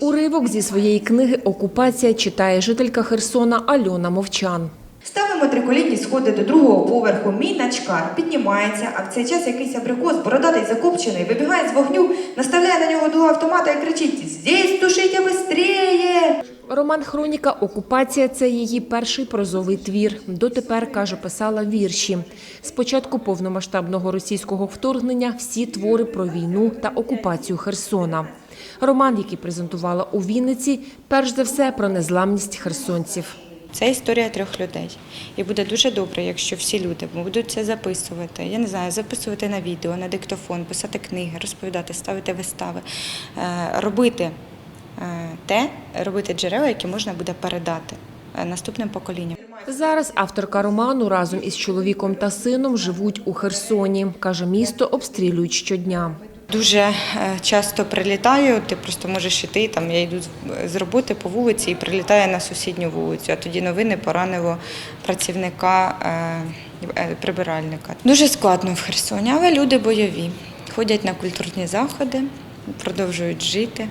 Уривок зі своєї книги Окупація читає жителька Херсона Альона Мовчан. Ставимо триколітні сходи до другого поверху. Мій начкар піднімається, а в цей час якийсь абрикос, бородатий закопчений, вибігає з вогню, наставляє на нього дуга автомата і кричить: Здесь тушите быстрее! Роман Хроніка Окупація це її перший прозовий твір. Дотепер каже, писала вірші. З початку повномасштабного російського вторгнення всі твори про війну та окупацію Херсона. Роман, який презентувала у Вінниці, перш за все про незламність херсонців. Це історія трьох людей. І буде дуже добре, якщо всі люди будуть це записувати. Я не знаю, записувати на відео, на диктофон, писати книги, розповідати, ставити вистави, е, робити е, те, робити джерела, які можна буде передати е, наступним поколінням. Зараз авторка роману разом із чоловіком та сином живуть у Херсоні. Каже, місто обстрілюють щодня. Дуже е, часто прилітаю, ти просто можеш йти, там я йду з- з роботи по вулиці і прилітає на сусідню вулицю, а тоді новини поранило працівника е, е, прибиральника. Дуже складно в Херсоні, але люди бойові. Ходять на культурні заходи, продовжують жити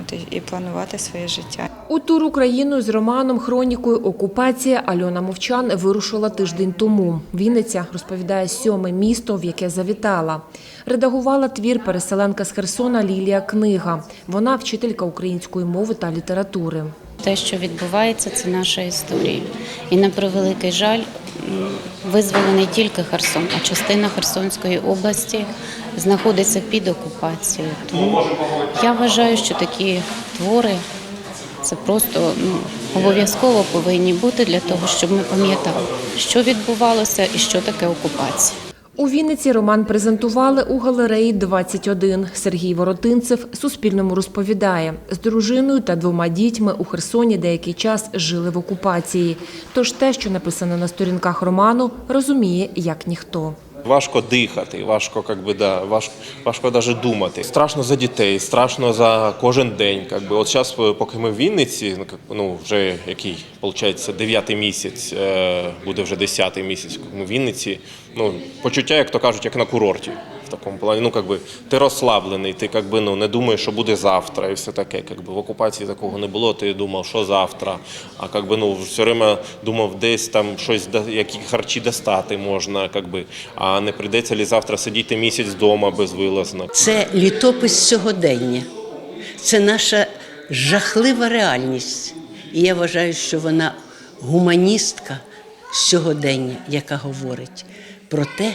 от, і- планувати своє життя. У тур Україною з романом Хронікою Окупація Альона Мовчан вирушила тиждень тому. Вінниця розповідає сьоме місто, в яке завітала. Редагувала твір переселенка з Херсона Лілія Книга. Вона вчителька української мови та літератури. Те, що відбувається, це наша історія. І на превеликий жаль, визволений тільки Херсон, а частина Херсонської області знаходиться під окупацією. Тому я вважаю, що такі твори це просто ну, обов'язково повинні бути для того, щоб ми пам'ятали, що відбувалося і що таке окупація. У Вінниці роман презентували у галереї 21. Сергій Воротинцев Суспільному розповідає, з дружиною та двома дітьми у Херсоні деякий час жили в окупації. Тож те, що написано на сторінках роману, розуміє як ніхто. Важко дихати, важко, как би, да, важко, важко навіть думати. Страшно за дітей, страшно за кожен день. Как би. От зараз, поки ми в Вінниці, ну, ну вже який, виходить, дев'ятий місяць, е, буде вже десятий місяць, ми в Вінниці. Ну, почуття, як то кажуть, як на курорті. Такому плані, ну, как ти розслаблений, ти как би, ну, не думаєш, що буде завтра і все таке. Как би, в окупації такого не було, ти думав, що завтра. А как би, ну, все время думав, десь там щось, які харчі достати можна, как би, а не прийдеться ли завтра сидіти місяць вдома безвилазно. Це літопис сьогодення, це наша жахлива реальність. І я вважаю, що вона гуманістка сьогодення, яка говорить про те,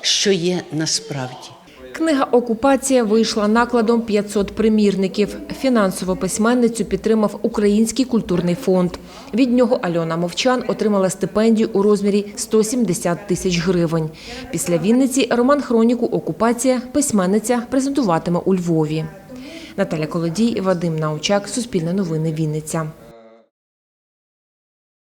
що є насправді. Книга Окупація вийшла накладом 500 примірників. Фінансово письменницю підтримав Український культурний фонд. Від нього Альона Мовчан отримала стипендію у розмірі 170 тисяч гривень. Після Вінниці роман Хроніку Окупація письменниця презентуватиме у Львові. Наталя Колодій, Вадим Научак, Суспільне новини Вінниця.